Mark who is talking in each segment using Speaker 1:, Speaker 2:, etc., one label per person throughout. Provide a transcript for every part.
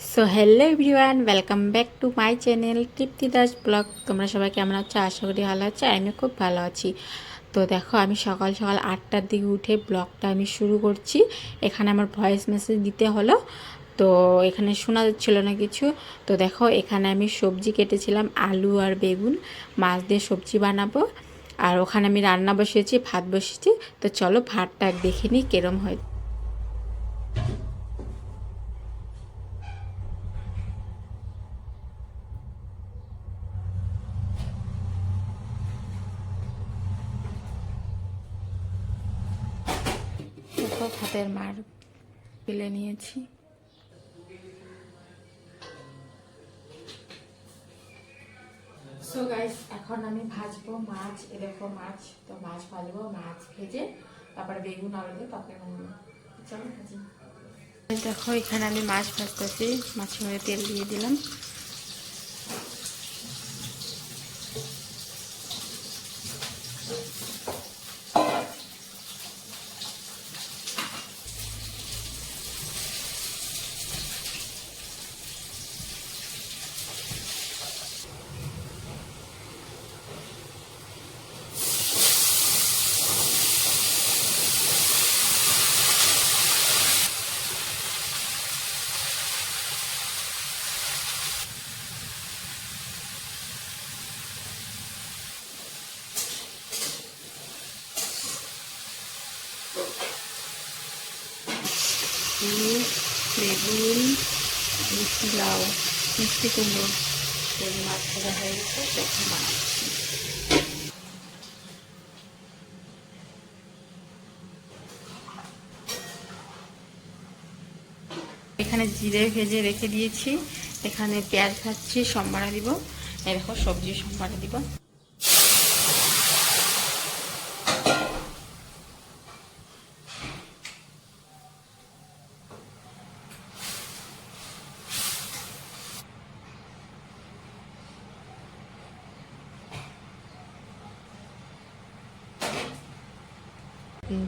Speaker 1: So hello everyone welcome back to my channel Tripti Das vlog তোমরা সবাই কেমন আছো? আশা করি ভালো আছো আমি খুব ভালো আছি। তো দেখো, আমি সকাল সকাল আটটার দিকে উঠে ব্লগটা আমি শুরু করছি। এখানে আমার ভয়েস মেসেজ দিতে হলো। তো এখানে শোনা যাচ্ছিল না কিছু। তো দেখো, এখানে আমি সবজি কেটেছিলাম, আলু আর বেগুন। মাছ দিয়ে সবজি বানাবো। আর ওখানে আমি রান্না বসিয়েছি, ভাত বসিয়েছি। তো চলো ভাতটা দেখে নিই, কেরম হয় ভাতের মার পেলে নিয়েছি। সো গাইস এখন আমি ভাজবো মাছ এরকম মাছ তো মাছ ভাজবো মাছ ভেজে তারপরে বেগুন আলু বানাবো। চলো ভাজি। দেখো এখানে আমি মাছ ভাজতেছি মাছের মধ্যে তেল দিয়ে দিলাম। বেগুন, মিষ্টি লাউ, মিষ্টি কুমড়ো। এই মাছ ভাজা হয়ে গেছে দেখো মাছ এখানে জিরে ভেজে রেখে দিয়েছি। এখানে পেঁয়াজ খাচ্ছি সম্বারা দিব। এরকম সবজি সম্বারা দিব।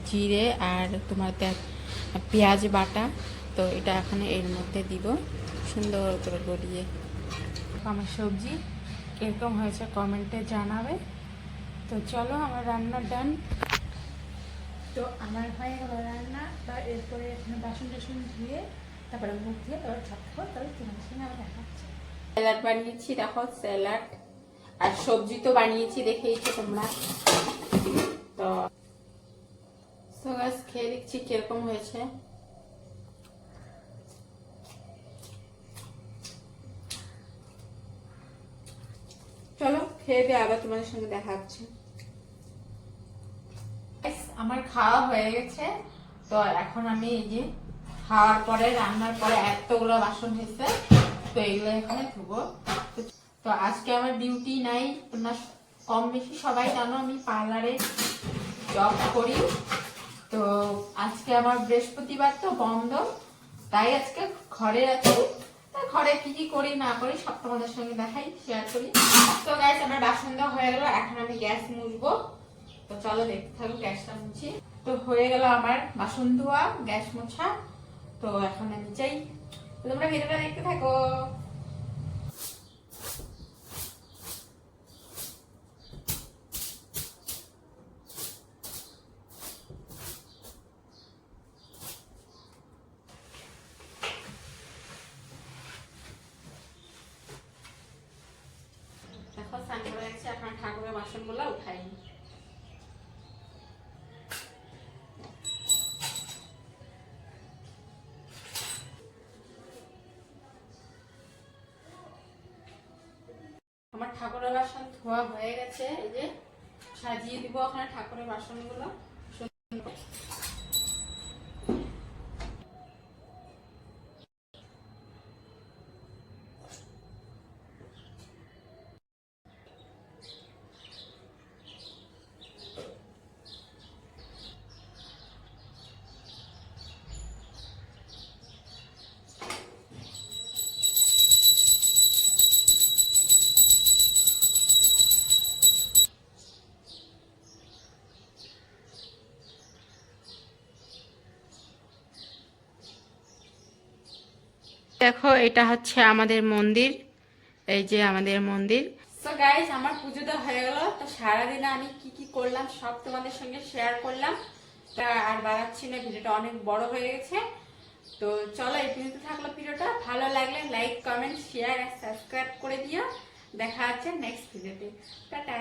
Speaker 1: জিরে আর তোমার পেঁয়াজ বাটা। তো এটা এখানে এর মধ্যে দিব। সুন্দর করে গড়িয়ে। আমার সবজি কীরকম হয়েছে কমেন্টে জানাবে। তো চলো আমার রান্না ডান তো আমার হয়ে গেল রান্না। বা এরপরে বাসন টাসন ধুয়ে, তারপরে মুখ দিয়ে তারপরে খাব। তারপরে তোমার সঙ্গে আবার দেখা স্যালাড বানিয়েছি, দেখো স্যালাড আর সবজি তো বানিয়েছি দেখেইছো তোমরা। তো সো গাছ খেয়ে দেখছি কীরকম হয়েছে। চলো, খেয়ে দিয়ে আবার তোমাদের সঙ্গে দেখা হচ্ছে। আমার খাওয়া হয়ে গেছে। তো এখন আমি এই যে খাওয়ার পরে, রান্নার পরে এতগুলো বাসন হয়েছে, তো এগুলো এখানে ধুবো। তো- তো আজকে আমার ডিউটি নাই কম বেশি সবাই জানো, আমি পার্লারে জব করি। তো আজকে আমার বৃহস্পতিবার তো বন্ধ, তাই আজকে ঘরে আছি। ঘরে কি কি করি না করি সব তোমাদের সঙ্গে দেখাই শেয়ার করি। তো গ্যাস আমার বাসন দেওয়া হয়ে গেল, এখন আমি গ্যাস মুছবো। তো চলো দেখতে থাকো গ্যাসটা মুছি। তো হয়ে গেল আমার বাসন ধোয়া গ্যাস মোছা। তো এখন আমি চাই তোমরা ভিডিওটা দেখতে থাকো। ঠাকুরের বাসন ধোয়া হয়ে গেছে। এই যে সাজিয়ে দিব ওখানে ঠাকুরের বাসনগুলো। সুন্দর দেখো, এটা হচ্ছে আমাদের মন্দির। এই যে আমাদের মন্দির। তো গাইস আমার পুজো তো হয়ে গেল। তো সারাদিনে আমি কি কি করলাম সব তোমাদের সঙ্গে শেয়ার করলাম। আর বাড়াচ্ছি না, ভিডিওটা অনেক বড় হয়ে গেছে। তো চলো, এই পর্যন্ত থাকল ভিডিওটা। ভালো লাগলে লাইক কমেন্ট শেয়ার আর সাবস্ক্রাইব করে দিও। দেখা হচ্ছে নেক্সট ভিডিওতে। টাটা।